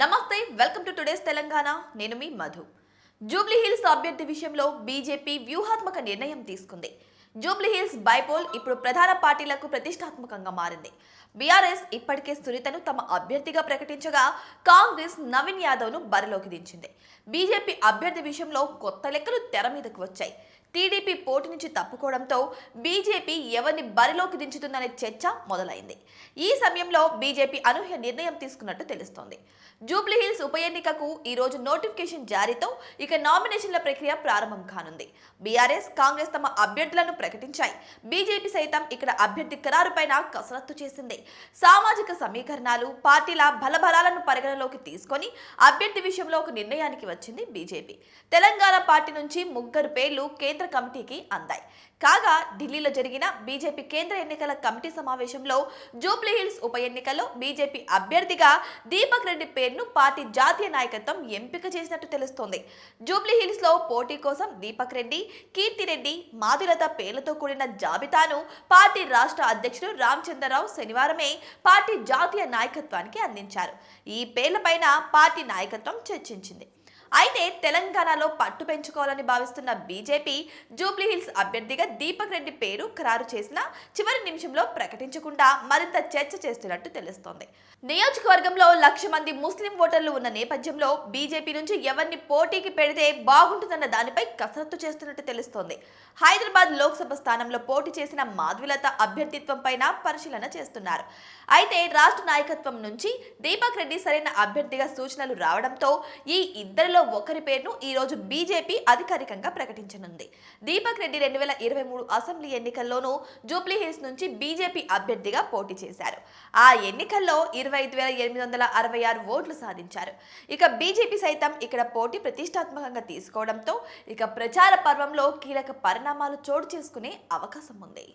నమస్తే welcome to today's Telangana. నేను మీ Madhu. Jubilee hills అభ్యర్థి విషయంలో బీజేపీ వ్యూహాత్మక నిర్ణయం తీసుకుంది. జూబ్లీహిల్స్ బైపోల్ ఇప్పుడు ప్రధాన పార్టీలకు ప్రతిష్టాత్మకంగా మారింది. బీఆర్ఎస్ ఇప్పటికే సునీతను తమ అభ్యర్థిగా ప్రకటించగా కాంగ్రెస్ నవీన్ యాదవ్ను బరిలోకి దించింది. బీజేపీ అభ్యర్థి విషయంలో కొత్త లెక్కలు తెర మీదకు వచ్చాయి. టీడీపీ పోటీ నుంచి తప్పుకోవడంతో బీజేపీ ఎవరిని బరిలోకి దించుతుందనే చర్చ మొదలైంది. ఈ సమయంలో బీజేపీ అనూహ్య నిర్ణయం తీసుకున్నట్టు తెలుస్తోంది. జూబ్లీహిల్స్ ఉప ఎన్నికకు ఈ రోజు నోటిఫికేషన్ జారీతో ఇక నామినేషన్ల ప్రక్రియ ప్రారంభం కానుంది. బీఆర్ఎస్ కాంగ్రెస్ తమ అభ్యర్థులను ప్రకటించాయి. బీజేపీ సైతం ఇక్కడ అభ్యర్థి ఖరారుపైన కసరత్తు చేసింది. సామాజిక సమీకరణాలు పార్టీల బలబలాలను పరిగణలోకి తీసుకొని అభ్యర్థి విషయంలో ఒక నిర్ణయానికి వచ్చింది బీజేపీ. తెలంగాణ పార్టీ నుంచి ముగ్గురు పేర్లు కేంద్ర కమిటీకి అందాయి. కాగా ఢిల్లీలో జరిగిన బీజేపీ కేంద్ర ఎన్నికల కమిటీ సమావేశంలో జూబ్లీహిల్స్ ఉప ఎన్నికల్లో బీజేపీ అభ్యర్థిగా దీపక్ రెడ్డి పేరును పార్టీ జాతీయ నాయకత్వం ఎంపిక చేసినట్టు తెలుస్తోంది. జూబ్లీహిల్స్లో లో పోటీ కోసం దీపక్ రెడ్డి కీర్తిరెడ్డి మాధులత పేర్లతో కూడిన జాబితాను పార్టీ రాష్ట్ర అధ్యక్షుడు రామచంద్రరావు శనివారమే పార్టీ జాతీయ నాయకత్వానికి అందించారు. ఈ పేర్లపైన పార్టీ నాయకత్వం చర్చించింది. అయితే తెలంగాణలో పట్టు పెంచుకోవాలని భావిస్తున్న బీజేపీ జూబ్లీహిల్స్ అభ్యర్థిగా దీపక్ రెడ్డి పేరు ఖరారు చేసిన చివరి నిమిషంలో ప్రకటించకుండా మరింత చర్చ చేస్తున్నట్టు తెలుస్తోంది. నియోజకవర్గంలో లక్ష మంది ముస్లిం ఓటర్లు ఉన్న నేపథ్యంలో బీజేపీ నుంచి ఎవరిని పోటీకి పెడితే బాగుంటుందన్న దానిపై కసరత్తు చేస్తున్నట్టు తెలుస్తోంది. హైదరాబాద్ లోక్సభ స్థానంలో పోటీ చేసిన మాధవిలత అభ్యర్థిత్వం పైన పరిశీలన చేస్తున్నారు. అయితే రాష్ట్ర నాయకత్వం నుంచి దీపక్ రెడ్డి సరైన అభ్యర్థిగా సూచనలు రావడంతో ఈ ఇద్దరు ఇద్దరిలో ఒకరి పేరును ఈ రోజు బీజేపీ అధికారికంగా ప్రకటించనుంది. దీపక్ రెడ్డి రెండు వేల ఇరవై మూడు అసెంబ్లీ ఎన్నికల్లోనూ జూబ్లీహిల్స్ నుంచి బీజేపీ అభ్యర్థిగా పోటీ చేశారు. ఆ ఎన్నికల్లో ఇరవై ఐదు వేల ఎనిమిది వందల అరవై ఆరు ఓట్లు సాధించారు. ఇక బీజేపీ సైతం ఇక్కడ పోటీ ప్రతిష్టాత్మకంగా తీసుకోవడంతో ఇక ప్రచార పర్వంలో కీలక పరిణామాలు చోటు చేసుకునే అవకాశం ఉంది.